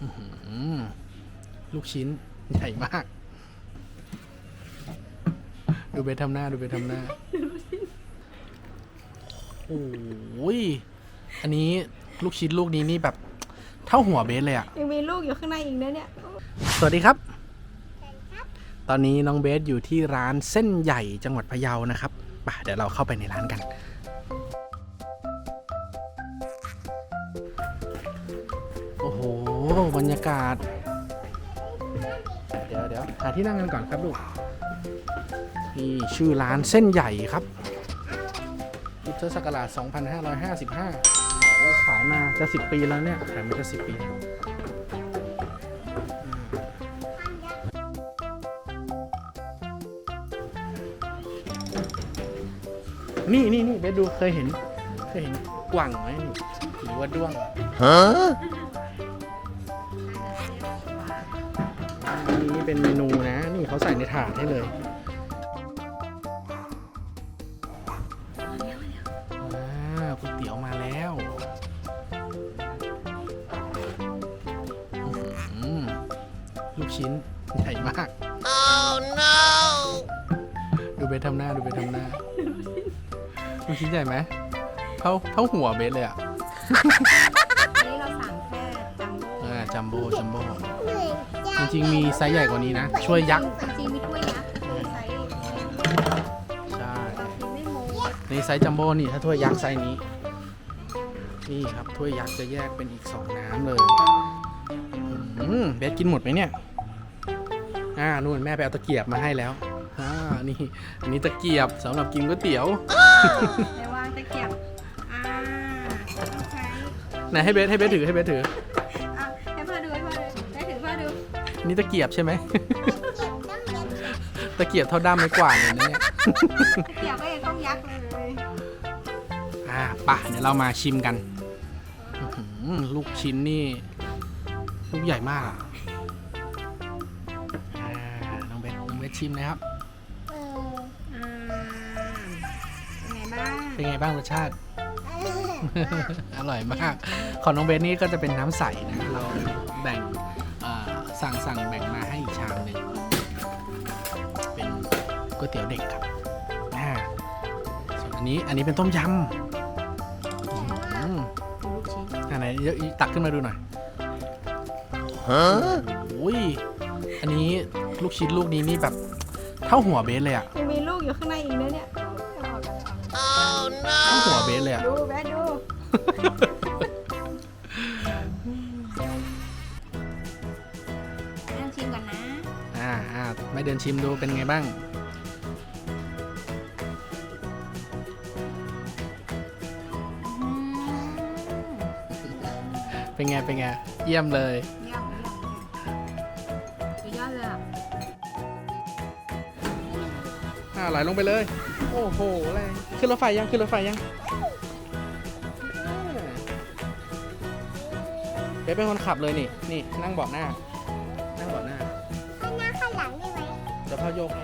อื้อหือลูกชิ้น ใหญ่มาก ดูเบสทำหน้า ดูเบสทำหน้า โอ้ย อันนี้ลูกชิ้นลูกนี้นี่แบบ เท่าหัวเบสเลยอะยังมีลูกอยู่ข้างในอีกนะเนี่ย สวัสดีครับ ตอนนี้น้องเบสอยู่ที่ร้านเส้นใหญ่จังหวัดพะเยานะครับไปเดี๋ยวเราเข้าไปในร้านกัน บรรยากาศ เดี๋ยวเดี๋ยวหาที่นั่งกันก่อนครับลูกนี่ชื่อร้านเส้นใหญ่ครับพุทธศักราช 2555โอ้ขายมาจะ 10 ปีแล้วเนี่ย ขายมาจะ 10 ปีแล้วนี่นี่นี่เบสดูเคยเห็น เคยเห็นกว่างไหมนี่หรือว่าด้วงอัน เป็นเมนูนะ นี่เขาใส่ในถาดให้เลยอ่าก๋วยเตี๋ยวมาแล้วอื้อหือลูกชิ้นใหญ่มากดูเบสทำหน้า ดูเบสทำหน้า ลูกชิ้นใหญ่ไหม เท่าเท่าหัวเบสเลยอะ อันนี้เราสั่งแค่จัมโบ้อ่าจัมโบ้จัมโบ้ จริงๆมีไซส์ใหญ่กว่านี้นะ ช่วยยักษ์ จริงๆมีถ้วยยักษ์คือไซส์ใช่เรากินไม่หมดในไซส์จัมโบ้นี่ถ้าถ้วยยักษ์ไซส์นี้ นี่ครับถ้วยยักษ์จะแยกเป็นอีกสองน้ำเลยอืมเบสกินหมดไหมเนี่ย อ่านู่นแม่ไปเอาตะเกียบมาให้แล้วอ่านี่อันนี้ตะเกียบสำหรับกินก๋วยเตี๋ยวในวางตะเกียบอ่าต้องใช้ไหนให้เบสให้เบสถือให้เบสถือ นนี่ตะเกียบใช่ไหม ตะเกียบเท่าด้ามไม้กวาดเลยนะเนี่ยตะเกียบก็ยังต้องยักษ์เลย อ่าป่ะเดี๋ยวเรามาชิมกันอื้อหือลูกชิ้นนี่ ลูกใหญ่มากอะอ่าน้องเบสน้องเบสชิมนะครับ อ่าเป็นไงบ้างเป็นไงบ้างรสชาติ อร่อยมาก ของน้องเบสนี่ก็จะเป็นน้ำใสนะ เราแบ่งอ่า สั่งสั่งแบ่งมาให้อีกชามหนึ่งเป็นก๋วยเตี๋ยวเด็กครับอ่าส่วนอันนี้อันนี้เป็นต้มยำอื้อหือลูกชิ้นอันไหนเยอะอีตักขึ้นมาดูหน่อยฮะโอ้ยอันนี้ลูกชิ้นลูกนี้นี่แบบเท่าหัวเบสเลยอะยังมีลูกอยู่ข้างในอีกนะเนี่ยเอาออกกันเอาเท่าหัวเบสเลยอะดูแม่ดู เดินชิมดูเป็นไงบ้าง เป็นไง เป็นไง เยี่ยมเลย เยี่ยมเยี่ยมสุดยอดเลยอะอ่าไหลลงไปเลย โอ้โหอะไรขึ้นรถไฟยัง ขึ้นรถไฟยังอ่าเบ๊เป็นคนขับเลยนี่ นี่ นั่งเบาะหน้า เดี๋ยวพ่อโยกให้